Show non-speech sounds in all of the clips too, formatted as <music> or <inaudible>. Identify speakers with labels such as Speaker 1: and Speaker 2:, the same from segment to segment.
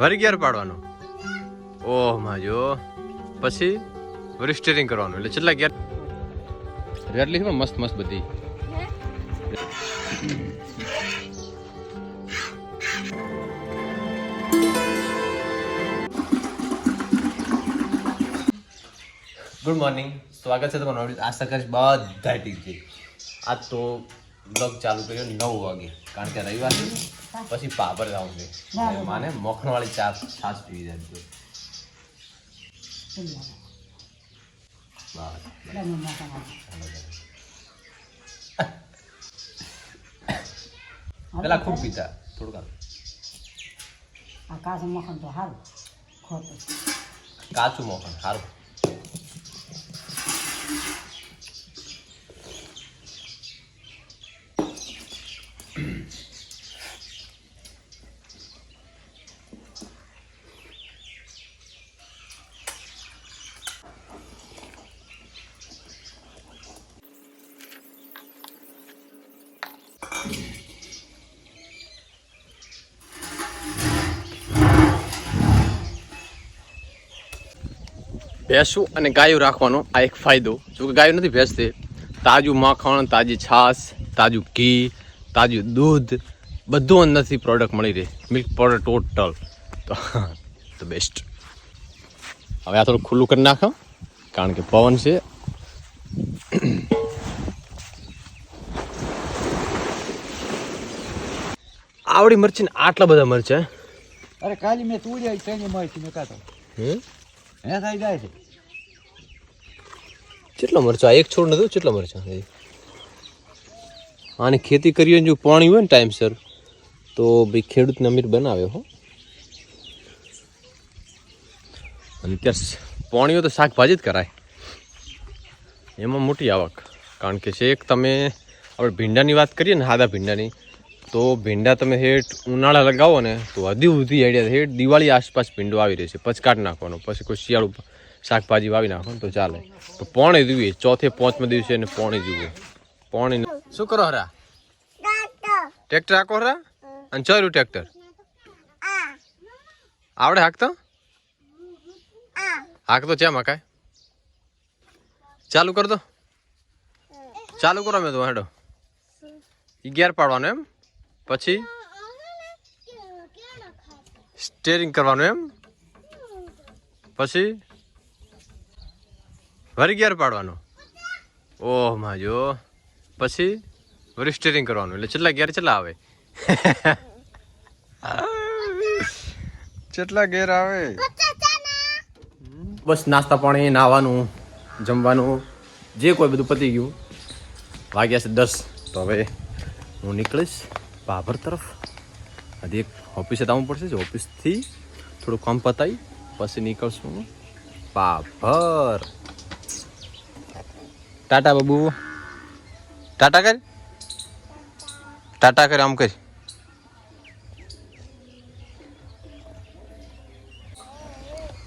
Speaker 1: વરી gear પાડવાનો? ઓહ માજો. પછી વરી steering કરવાનું. એટલે કેટલા ગેર રેડલી છે મસ્ત મસ્ત બધી. ગુડ મોર્નિંગ સ્વાગત છે તમારું આશા કરીશ બધા ઠીક છે આજ તો બ્લોગ ચાલુ કર્યો નવ વાગે. કારણ કે રવિવાર છે પછી જવું છે. એટલે માને મખણવાળી ચા છાશ પીવી જાય પેલા ખૂબ પીતા થોડુંક આમ.
Speaker 2: આકાશ મખણ તો હારું ખોટું.
Speaker 1: કાચું મખણ સારું ભેંસું અને ગાયું રાખવાનો આ એક ફાયદો. જો કે ગાયું નથી ભેંસતી. તાજું માખણ તાજી છાશ તાજું ઘી તાજું દૂધ બધું અંદરથી પ્રોડક્ટ મળી રહે. મિલ્ક પાવડર ટોટલ તો બેસ્ટ હવે આ થોડું ખુલ્લું કરી નાખો. કારણ કે પવન છે. આવડી મરચી ને આટલા બધા મરચા.
Speaker 3: અરે કાલી મેં તુડિયા છે ને મળતી મેં કાતો
Speaker 1: હમ
Speaker 3: હે થઈ જાય છે?
Speaker 1: કેટલો મરચા? એક છોડ નથી કેટલો મરચા? આની ખેતી કરીએ જો પાણી હોય ને ટાઈમસર તો ભાઈ ખેડૂતને અમીર બનાવે, હો. અને ત્યાં પાણી હોય તો શાકભાજી જ કરાય. એમાં મોટી આવક. કારણ કે છે એક તમે, આપણે ભીંડાની વાત કરીએ ને સાદા ભીંડાની તો ભીંડા તમે હેઠ ઉનાળા લગાવો ને, તો હજી સુધી આઈડિયા હેઠ દિવાળી આસપાસ ભીંડો આવી રહેશે પચકાટ નાખવાનો, પછી કોઈ શિયાળું શાકભાજી વાવી નાખો તો ચાલે. તો પોણે જોઈએ ચોથે પાંચમા દિવસે એને પોણે જોઈએ પોણે શું કરો હરા? ટ્રેક્ટર હાકો હરા? અને ચોર્યું ટ્રેક્ટર? આવડે હાકતો? હાકતો ચેમ હાકાય ચાલુ કર દો. ચાલુ કરો મેં તો હેડો. અગિયાર પાડવાનું એમ? પછી? સ્ટેરિંગ કરવાનું એમ? પછી? વરી ગિયર પાડવાનું? ઓહ માજો. પછી? વરી સ્ટેરિંગ કરવાનું. એટલે કેટલા ગેર કેટલા આવે? કેટલા ગેર આવે. બસ નાસ્તા પાણી નાહવાનું જમવાનું જે કોઈ બધું પતી ગયું. વાગ્યા છે દસ. તો હવે હું નીકળીશ. બાબર તરફ હજી એક ઓફિસે જવું પડશે જે ઓફિસથી થોડું કામ પતાવી પછી નીકળશું બાબર ટાટા બાબુ ટાટા કર ટાટા કર આમ કરી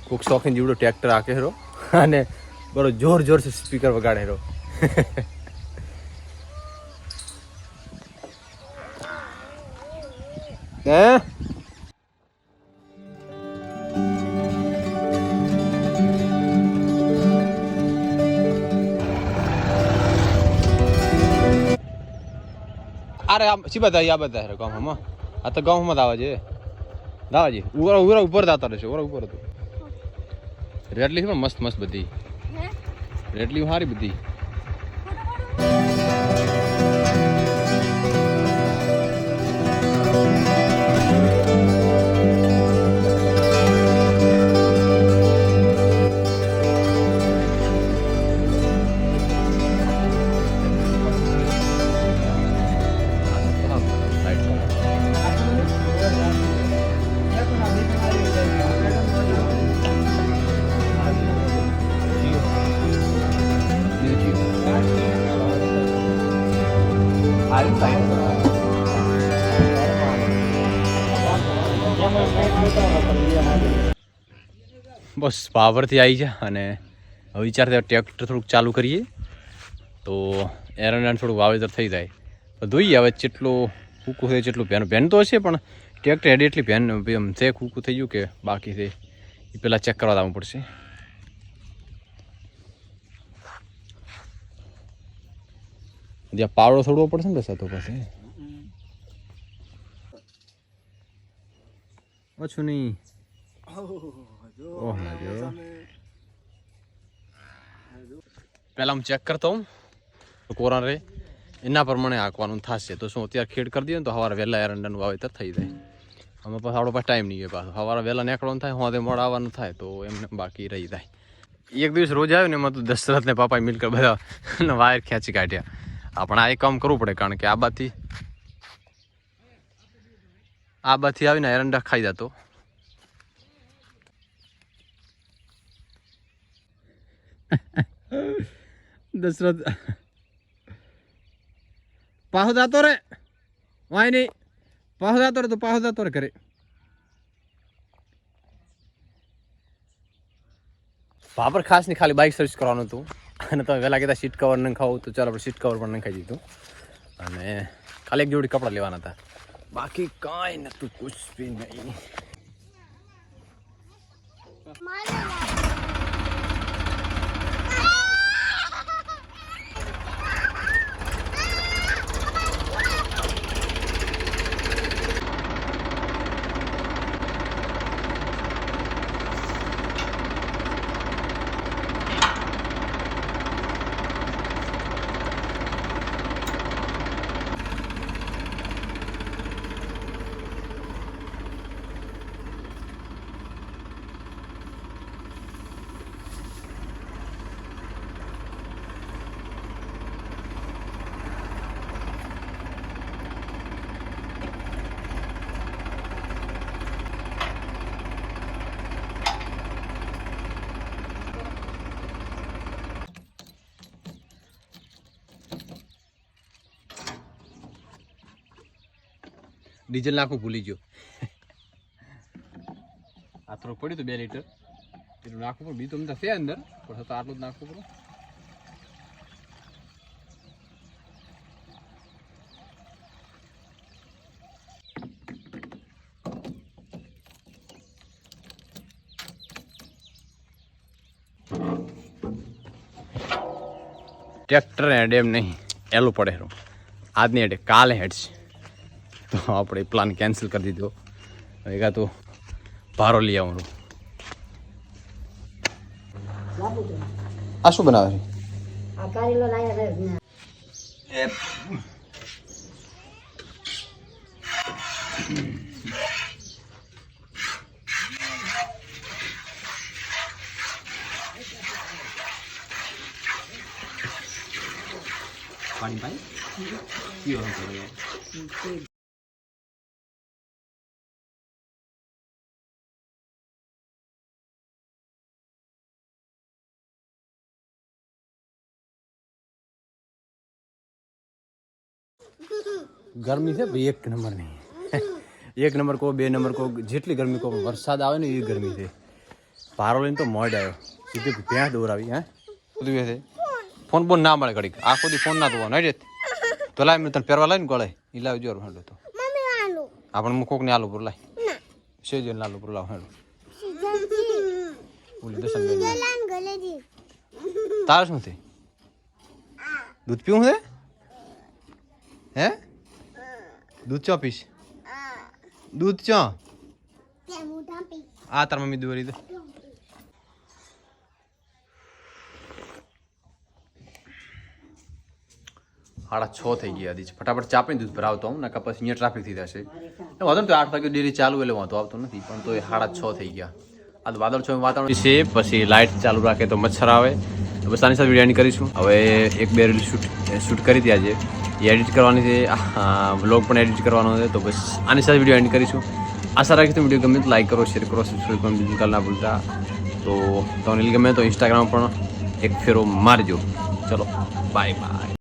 Speaker 1: કોક શોખીન જીવડો ટ્રેક્ટર આકે હેરો અને બરો જોર જોર से સ્પીકર વગાડે હેરો હે? અરે આ શી બધા આ બધા હેરો ગામમાં? આ તો ગામમાં દાવા છે. દાવાજી ઉરા ઉપર ઉપર દાતા રહેશે ઉરા ઉપર હતું. રેડલી છે મસ્ત મસ્ત બધી. રેડલી સારી બધી. બસ પાવરથી આવી છે અને હવે વિચારતા ટ્રેક્ટર થોડુંક ચાલુ કરીએ. તો એરંડાને થોડુંક વાવેતર થઈ જાય. તો ધોઈએ હવે જેટલું કૂકું થાય જેટલું ભેન ભેન તો હશે પણ ટ્રેક્ટર હેડી એટલી ભેન એમ છે કૂકું થઈ ગયું કે બાકી છે એ પહેલાં ચેક કરવા આવવું પડશે. જ્યાં પાવડો છોડવો પડશે ને બસ તો પછી ઓછું નહીં. જો પહેલાં હું ચેક કરતો હું કોરા રે, એના પ્રમાણે હાંકવાનું થશે. તો શું, અત્યારે ખેડ કરી દઈએ ને તો સવારે વહેલા એરંડાનું વાવેતર થઈ જાય. અમે પાછું આપણો પાસે ટાઈમ નહીં હોય પાછો. સવારે વહેલા નીકળવાનું થાય હોદે મોડ આવવાનું થાય, તો એમને બાકી રહી જાય. એક દિવસ રોજ આવ્યો ને એમાં તો દશરથ ને પાપાએ મિલકર બધા <laughs> વાયર ખેંચી કાઢ્યા. આપણે આ એક કામ કરવું પડે, કારણ કે આ બાથી આ બાથી આવીને એરંડા ખાઈ જતો. દશરથ. પાહો જાતો રે. વાય નહીં. પાહો જાતો રે તો પાહો જાતો રે ઘરે. ભાપર ખાસ નહીં, ખાલી બાઇક સર્વિસ કરવાનું હતું. અને તમે વહેલા કહેતા સીટ કવર નહીં ખાવું, તો ચાલો આપણે સીટ કવર પણ ખાઈ દીધું. અને ખાલી એક જોડી કપડાં લેવાના હતા. બાકી કાંઈ નહોતું, કુછ બી નહીં. ડીઝલ નાખવું ભૂલી ગયો. આ થોડું પડ્યું હતું બે લીટર. એટલું નાખવું પડે, બીજું તમને છે અંદર, પણ તો આટલું જ નાખવું પડે. ટ્રેક્ટર હેડ એમ નહીં, એલું પડે આજની હેડે કાલે હેડ છે તો આપણે પ્લાન કેન્સલ કરી દીધો. હવે કાં તો ભારો લઈ આવવાનું. આ શું બનાવે છે? પાણી પાણી? ગરમી છે ભાઈ એક નંબર નહીં. <laughs> એક નંબર કહો બે નંબર કહો જેટલી ગરમી કહો પણ વરસાદ આવે ને એ ગરમી છે. પારો લઈને તો મોડ આવ્યો. સીધી ત્યાં દોર આવી હે? બધું એ છે. ફોન બોન ના મળે ઘડીક. આખો દી ફોન ના જોવાનો હે તો લાય મેં તને પહેરવા લાવીને ગળે. એ લાવ જોર હેડો તો. આપણે મુકોક ને આલુ પર લાય. સેજો ને આલુ પર લાવ હેડો. ઓલી દર્શન બેન. તારે શું છે? દૂધ પીવું છે? હે? દૂધ ચો પીશ? દૂધ ચો? આ તાર મમ્મી દોરી દે. સાડા છ થઈ ગયા હજી. ફટાફટ ચાપીને દૂધ ભરાવતો હું નકા પછી અહીંયા ટ્રાફિક થઈ જશે એ વાંધો ને તો આઠ વાગે ડેરી ચાલુ એટલે વાંધો આવતો નથી પણ તો એ સાડા છ થઈ ગયા. આ તો વાદળ છો વાતાવરણ છે પછી લાઇટ ચાલુ રાખે તો મચ્છર આવે. તો બસ આની સાથે બિરયાની કરીશું. હવે એક બે રીલ શૂટ શૂટ કરી દે આજે. એડિટ કરવાની છે. વ્લોગ પણ એડિટ કરવાનો છે. તો બસ આની સાથે વીડિયો એન્ડ કરીશું. આશા રાખીશ તો વીડિયો ગમે તો લાઈક કરો શેર કરો સબસ્ક્રાઈબ કરવાનું બિલકુલ ના ભૂલતા. તો તમને ગમે તો ઇન્સ્ટાગ્રામ પણ એક ફેરો મારજો. ચલો બાય બાય